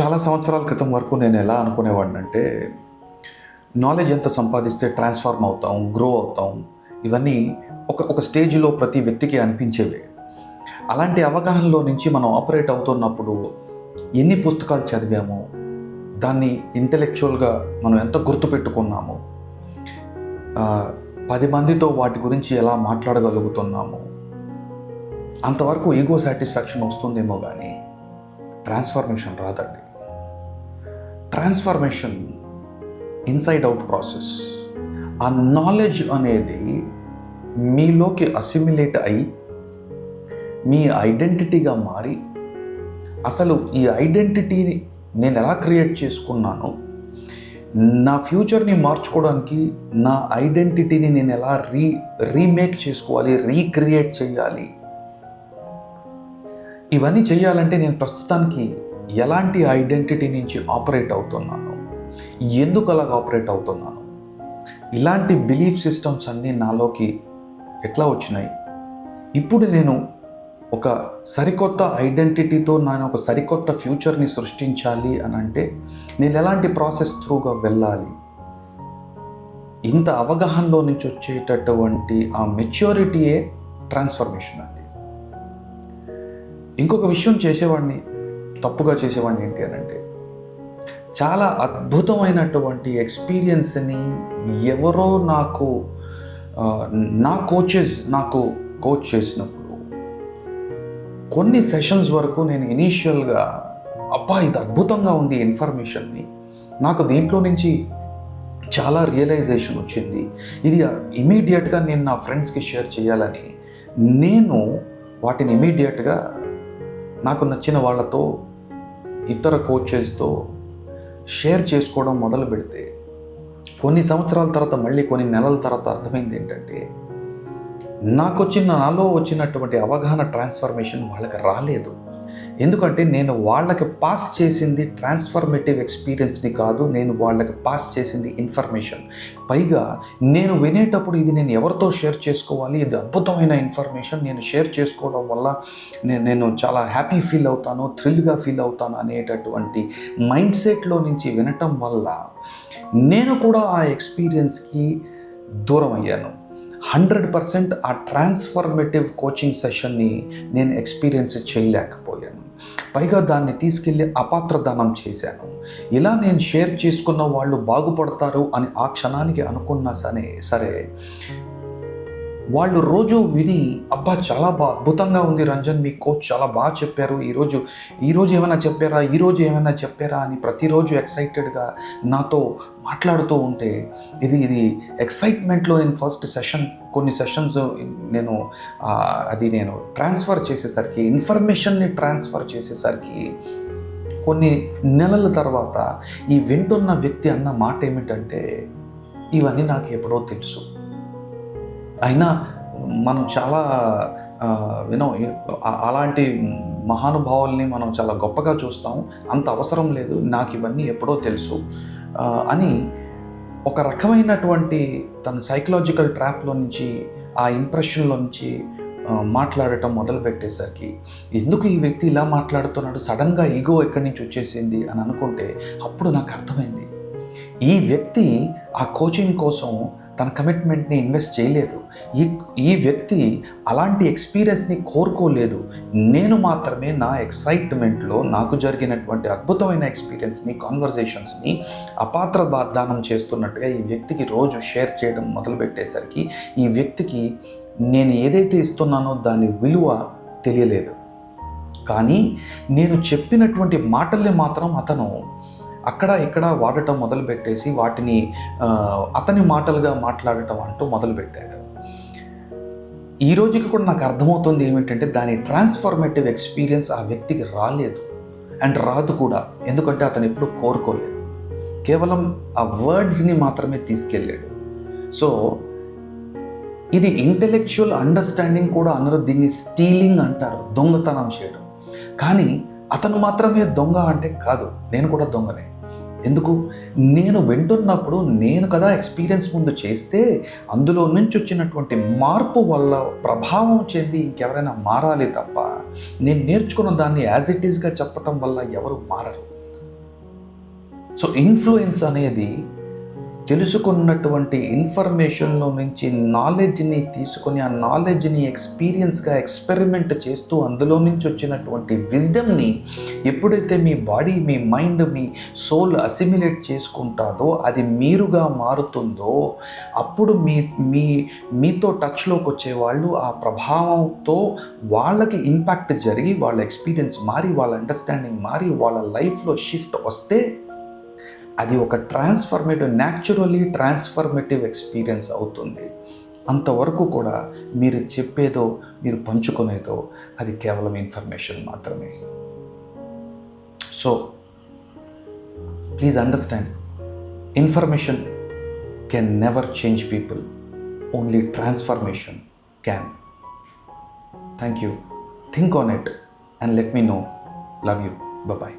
చాలా సంవత్సరాల క్రితం వరకు నేను ఎలా అనుకునేవాడిని అంటే నాలెడ్జ్ ఎంత సంపాదిస్తే ట్రాన్స్ఫార్మ్ అవుతాం గ్రో అవుతాం ఇవన్నీ ఒక ఒక స్టేజ్లో ప్రతి వ్యక్తికి అనిపించేవి. అలాంటి అవగాహనలో నుంచి మనం ఆపరేట్ అవుతున్నప్పుడు ఎన్ని పుస్తకాలు చదివాము దాన్ని ఇంటలెక్చువల్గా మనం ఎంత గుర్తుపెట్టుకున్నాము పది మందితో వాటి గురించి ఎలా మాట్లాడగలుగుతున్నాము అంతవరకు ఈగో సాటిస్ఫాక్షన్ వస్తుందేమో కానీ ట్రాన్స్ఫర్మేషన్ రాదండి. Transformation inside out process. ఆ నాలెడ్జ్ అనేది మీలోకి అసిమిలేట్ అయ్యి మీ ఐడెంటిటీగా మారి అసలు ఈ ఐడెంటిటీని నేను ఎలా క్రియేట్ చేసుకున్నాను నా ఫ్యూచర్ని మార్చుకోవడానికి నా ఐడెంటిటీని నేను ఎలా రీ రీమేక్ చేసుకోవాలి రీక్రియేట్ చేయాలి ఇవన్నీ చేయాలంటే నేను ప్రస్తుతానికి ఎలాంటి ఐడెంటిటీ నుంచి ఆపరేట్ అవుతున్నాను? ఎందుకు అలాగ ఆపరేట్ అవుతున్నాను? ఇలాంటి బిలీఫ్ సిస్టమ్స్ అన్నీ నాలోకి ఎట్లా వచ్చినాయి? ఇప్పుడు నేను ఒక సరికొత్త ఐడెంటిటీతో నేను ఒక సరికొత్త ఫ్యూచర్ని సృష్టించాలి అని అంటే నేను ఎలాంటి ప్రాసెస్ త్రూగా వెళ్ళాలి? ఇంత అవగాహనలో నుంచి వచ్చేటటువంటి ఆ మెచ్యూరిటీయే ట్రాన్స్ఫర్మేషన్ అండి. ఇంకొక విషయం చేసేవాడిని తప్పుగా చేసేవాడిని ఏంటి అని అంటే చాలా అద్భుతమైనటువంటి ఎక్స్పీరియన్స్ని ఎవరో నాకు నా కోచెస్ నాకు కోచ్ చేసినప్పుడు కొన్ని సెషన్స్ వరకు నేను ఇనీషియల్గా అబ్బా ఇది అద్భుతంగా ఉంది ఇన్ఫర్మేషన్ని. నాకు దీంట్లో నుంచి చాలా రియలైజేషన్ వచ్చింది. ఇది ఇమీడియట్గా నేను నా ఫ్రెండ్స్కి షేర్ చేయాలని నేను వాటిని ఇమీడియట్గా నాకు నచ్చిన వాళ్ళతో ఇతర కోచెస్తో షేర్ చేసుకోవడం మొదలు పెడితే కొన్ని సంవత్సరాల తర్వాత మళ్ళీ కొన్ని నెలల తర్వాత అర్థమైంది ఏంటంటే నాకు వచ్చిన నాలో వచ్చినటువంటి అవగాహన ట్రాన్స్ఫర్మేషన్ వాళ్ళకి రాలేదు. ఎందుకంటే నేను వాళ్ళకి పాస్ చేసింది ట్రాన్స్ఫర్మేటివ్ ఎక్స్పీరియన్స్ని కాదు నేను వాళ్ళకి పాస్ చేసింది ఇన్ఫర్మేషన్ పైగా నేను వినేటప్పుడు ఇది నేను ఎవరితో షేర్ చేసుకోవాలి ఇది అద్భుతమైన ఇన్ఫర్మేషన్ నేను షేర్ చేసుకోవడం వల్ల నేను నేను చాలా హ్యాపీ ఫీల్ అవుతాను థ్రిల్గా ఫీల్ అవుతాను అనేటటువంటి మైండ్ సెట్లో నుంచి వినటం వల్ల నేను కూడా ఆ ఎక్స్పీరియన్స్కి దూరం అయ్యాను. హండ్రెడ్ పర్సెంట్ ఆ ట్రాన్స్ఫర్మేటివ్ కోచింగ్ సెషన్ని నేను ఎక్స్పీరియన్స్ చేయలేకపోయాను. పైగా దాన్ని తీసుకెళ్ళి అపాత్రదానం చేశాను. ఇలా నేను షేర్ చేసుకున్న వాళ్ళు బాగుపడతారు అని ఆ క్షణానికి అనుకున్నా సరే సరే వాళ్ళు రోజు విని అబ్బా చాలా బా అద్భుతంగా ఉంది రంజన్ మీ కోచ్ చాలా బాగా చెప్పారు. ఈరోజు ఈరోజు ఏమైనా చెప్పారా? ఈరోజు ఏమైనా చెప్పారా? అని ప్రతిరోజు ఎక్సైటెడ్గా నాతో మాట్లాడుతూ ఉంటే ఇది ఇది ఎక్సైట్మెంట్లో నేను ఫస్ట్ సెషన్ కొన్ని సెషన్స్ నేను అది నేను ట్రాన్స్ఫర్ చేసేసరికి ఇన్ఫర్మేషన్ని ట్రాన్స్ఫర్ చేసేసరికి కొన్ని నెలల తర్వాత ఈ వింటున్న వ్యక్తి అన్న మాట ఏమిటంటే ఇవన్నీ నాకు ఎప్పుడో తెలుసు. అయినా మనం చాలా వినో అలాంటి మహానుభావుల్ని మనం చాలా గొప్పగా చూస్తాం. అంత అవసరం లేదు నాకు ఇవన్నీ ఎప్పుడో తెలుసు. అని ఒక రకమైనటువంటి తన సైకలాజికల్ ట్రాప్లో నుంచి ఆ ఇంప్రెషన్లో నుంచి మాట్లాడటం మొదలు పెట్టేసరికి ఎందుకు ఈ వ్యక్తి ఇలా మాట్లాడుతున్నాడు? సడన్గా ఈగో ఎక్కడి నుంచి వచ్చేసింది? అని అనుకుంటే అప్పుడు నాకు అర్థమైంది. ఈ వ్యక్తి ఆ కోచింగ్ కోసం తన కమిట్మెంట్ని ఇన్వెస్ట్ చేయలేదు. ఈ ఈ వ్యక్తి అలాంటి ఎక్స్పీరియన్స్ని కోరుకోలేదు. నేను మాత్రమే నా ఎక్సైట్మెంట్లో నాకు జరిగినటువంటి అద్భుతమైన ఎక్స్పీరియన్స్ని కాన్వర్జేషన్స్ని అపాత్ర బా- దానం చేస్తున్నట్టుగా ఈ వ్యక్తికి రోజు షేర్ చేయడం మొదలుపెట్టేసరికి ఈ వ్యక్తికి నేను ఏదైతే ఇస్తున్నానో దాని విలువ తెలియలేదు. కానీ నేను చెప్పినటువంటి మాటల్ని మాత్రం అతను అక్కడ ఇక్కడ వాడటం మొదలుపెట్టేసి వాటిని అతని మాటలుగా మాట్లాడటం అంటూ మొదలుపెట్టాడు. ఈ రోజుకి కూడా నాకు అర్థమవుతుంది ఏమిటంటే దాని ట్రాన్స్ఫర్మేటివ్ ఎక్స్పీరియన్స్ ఆ వ్యక్తికి రాలేదు. అండ్ రాదు కూడా. ఎందుకంటే అతను ఎప్పుడు కోరుకోలేదు. కేవలం ఆ వర్డ్స్ని మాత్రమే తీసుకెళ్ళాడు. సో ఇది ఇంటెలెక్చువల్ అండర్స్టాండింగ్ కూడా అనరు దీన్ని స్టీలింగ్ అంటారు దొంగతనం చేయడం కానీ అతను మాత్రమే దొంగ అంటే కాదు నేను కూడా దొంగనే. ఎందుకు? నేను వింటున్నప్పుడు నేను కదా ఎక్స్పీరియన్స్ ముందు చేస్తే అందులో నుంచి వచ్చినటువంటి మార్పు వల్ల ప్రభావం చెంది ఇంకెవరైనా మారాలి తప్ప నేను నేర్చుకున్న దాన్ని యాజ్ ఇట్ ఈస్గా చెప్పటం వల్ల ఎవరు మారరు. సో ఇన్ఫ్లుయెన్స్ అనేది తెలుసుకున్నటువంటి ఇన్ఫర్మేషన్లో నుంచి నాలెడ్జ్ని తీసుకొని ఆ నాలెడ్జ్ని ఎక్స్పీరియన్స్గా ఎక్స్పెరిమెంట్ చేస్తూ అందులో నుంచి వచ్చినటువంటి విజ్డమ్ని ఎప్పుడైతే మీ బాడీ మీ మైండ్ మీ సోల్ అసిమిలేట్ చేసుకుంటాదో అది మీరుగా మారుతుందో అప్పుడు మీ మీ మీతో టచ్లోకి వచ్చేవాళ్ళు ఆ ప్రభావంతో వాళ్ళకి ఇంపాక్ట్ జరిగి వాళ్ళ ఎక్స్పీరియన్స్ మారి వాళ్ళ అండర్స్టాండింగ్ మారి వాళ్ళ లైఫ్లో షిఫ్ట్ వస్తే అది ఒక ట్రాన్స్ఫర్మేటివ్ న్యాచురలీ ట్రాన్స్ఫర్మేటివ్ ఎక్స్పీరియన్స్ అవుతుంది. అంతవరకు కూడా మీరు చెప్పేదో మీరు పంచుకునేదో అది కేవలం ఇన్ఫర్మేషన్ మాత్రమే. So please understand information can never change people only transformation can thank you think on it and let me know love you bye